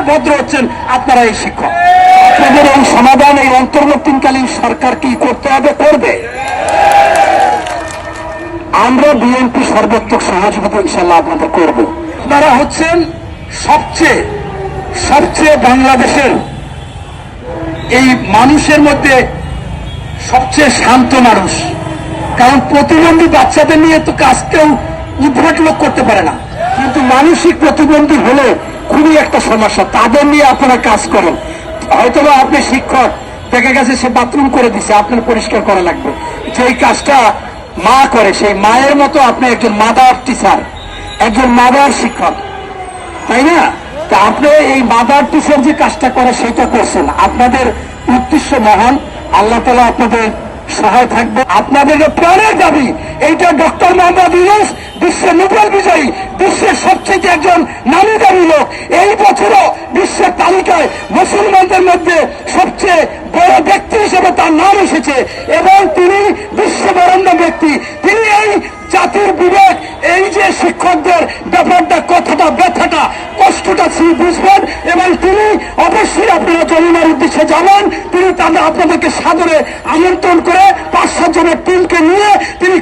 সবচেয়ে ভদ্র হচ্ছেন আপনারা এই শিক্ষক। আপনাদের এই সমাধান, এই অন্তর্বর্তীকালীন সরকার কি করতে হবে, করবে? আমরা বিএনপি সর্বাত্মক সহযোগিতা ইনশাল্লাহ আপনাদের করব। আপনারা হচ্ছেন সবচেয়ে সবচেয়ে বাংলাদেশের, এই মানুষের মধ্যে সবচেয়ে শান্ত মানুষ। কারণ প্রতিবন্ধী বাচ্চাদের নিয়ে তো কাজ কেউ উদ্ভট লোক করতে পারে না। কিন্তু মানসিক প্রতিবন্ধী হলে খুবই একটা সমস্যা। তাদের নিয়ে আপনারা কাজ করেন। হয়তোবা আপনি শিক্ষক, দেখা গেছে সে বাথরুম করে দিছে, আপনার পরিষ্কার করা লাগবে। যেই কাজটা মা করে, সেই মায়ের মতো আপনি একজন মাদার টিচার একজন মাদার শিক্ষক, তাই না? তা আপনি এই মাদার টিচার যে কাজটা করে, সেটা করছেন। আপনাদের উদ্দেশ্য মহান। আল্লাহ তালা আপনাদের সহায় থাকবে আপনাদের প্রাণের দাবি, এইটা ডক্টর বিশ্বের নোবেল বিজয়ী, বিশ্বের সবচেয়ে একজন নামী দাবি লোক। এই বছরও বিশ্বের তালিকায় মুসলমানদের মধ্যে সবচেয়ে বড় ব্যক্তি হিসেবে তার নাম এসেছে এবং তিনি বিশ্ববরণ্য ব্যক্তি। তিনি এই জাতির বিবেক, এই যে শিক্ষকদের ব্যাপারটা, কথাটা, ব্যথাটা, কষ্টটা তিনি বুঝবেন এবং তিনি অবশ্যই আপনারা জমিনার উদ্দেশ্যে যাবেন। তিনি তাদের আপনাদেরকে সাদরে আমন্ত্রণ করে পাঁচ সাত জনের টিমকে নিয়ে তিনি